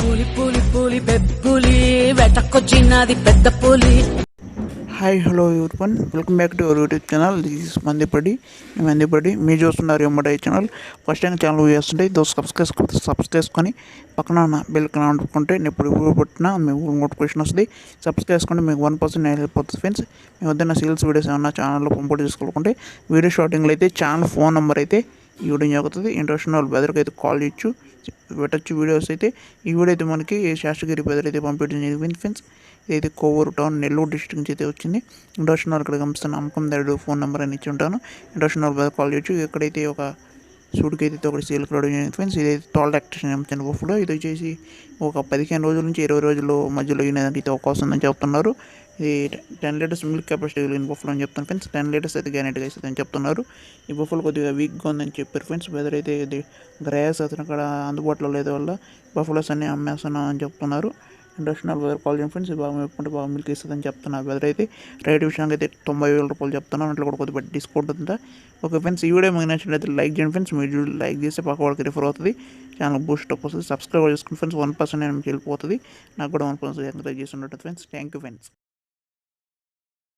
పులి పులి పులి బెబ్బులి వెటకొచ్చినది పెద్ద పులి. Hi hello one welcome back to our YouTube channel this మందిపడి మందిపడి మీరు చూస్తున్నారు ఎంబడై ఛానల్ ఫస్ట్ టైం ఛానల్ చేస్తుంటే దో సబ్స్క్రైబ్ సబ్స్క్రైబ్ చేసుకొని పక్కన ఉన్న బెల్ అనుకుంటే నేను ఇప్పుడు ఇప్పుడు పెట్టినా మీకు నోటిఫికేషన్ వస్తుంది. సబ్స్క్రైబ్ చేసుకుంటే మీకు వన్ పర్సెంట్ వెళ్ళిపోతుంది ఫ్రెండ్స్ మీ వద్ద సేల్స్ వీడియోస్ ఏమన్నా ఛానల్లో పంపుడు చేసుకోకుంటే వీడియో షాటింగ్లో అయితే ఛానల్ ఫోన్ నెంబర్ అయితే ఇవ్వడం జరుగుతుంది ఇంట్రెస్ట్ బ్రదర్కి అయితే కాల్ చేయొచ్చు. పెట్టచ్చు వీడియోస్ అయితే. ఈ వీడియో అయితే మనకి శాస్త్రగిరి బెదర్ అయితే పంపించడం జరిగింది ఫ్రెండ్స్. ఇదైతే కోవూరు టౌన్ నెల్లూరు డిస్ట్రిక్ట్ నుంచి అయితే వచ్చింది. ఇంట్రెస్ట్ ఇక్కడ గమనిస్తున్న నమ్మకం దాడు ఫోన్ నెంబర్ అని ఇచ్చి ఉంటాను. ఇంట్రెస్ట్ బెదర్ కాల్ చేయొచ్చు. ఇక్కడైతే ఒక సూట్కి అయితే ఒకటి సేల్ రావడం జరిగింది ఫ్రెండ్స్. ఇదైతే టాల్ యాక్టేషన్ అమ్మిన బఫ్లో ఇది వచ్చేసి ఒక పదిహేను రోజుల నుంచి ఇరవై రోజుల మధ్యలో ఈయనకి అయితే అవకాశం ఉందని చెప్తున్నారు. ఇది టెన్ లీటర్స్ మిల్క్ కెపాసిటీ కలిగిన బఫ్లో అని చెప్తాను ఫ్రెండ్స్. టెన్ లీటర్స్ అయితే గ్యారెంటీగా ఇస్తుందని చెప్తున్నారు. ఈ బఫ్లో కొద్దిగా వీక్గా ఉందని చెప్పారు ఫ్రెండ్స్. వెదర్ అయితే ఇది గ్రాస్ అతను అక్కడ అందుబాటులో లేదు వల్ల బఫ్లోస్ అన్ని అమ్మేస్తున్నాం అని చెప్తున్నారు. ఇండస్ట్రియల్ వెదర్ కాల్ చేయండి ఫ్రెండ్స్ బాగా మేపుకుంటే బాగా మిల్క్ ఇస్తుందని చెప్తున్నా. వెదర్ అయితే రైట్ విషయానికి అయితే తొంభై వేల రూపాయలు చెప్తున్నాను అట్లా కూడా కొద్దిగా డిస్కౌంట్ ఉందా ఓకే ఫ్రెండ్స్ ఈ వీడియో మీకు నచ్చినట్లయితే లైక్ చేయండి ఫ్రెండ్స్ మీరు లైక్ చేస్తే పక్క వాళ్ళకి రిఫర్ అవుతుంది. ఛానల్ బూస్ట్ అప్ వస్తుంది. సబ్స్క్రైబ్ చేసుకుని ఫ్రెండ్స్ వన్ పర్సెంట్ నేను వెళ్ళిపోతుంది నాకు కూడా వన్ పర్సెంట్ ఎంకరేజ్ చేసి ఉంటుంది ఫ్రెండ్స్ థ్యాంక్ యూ ఫ్రెండ్స్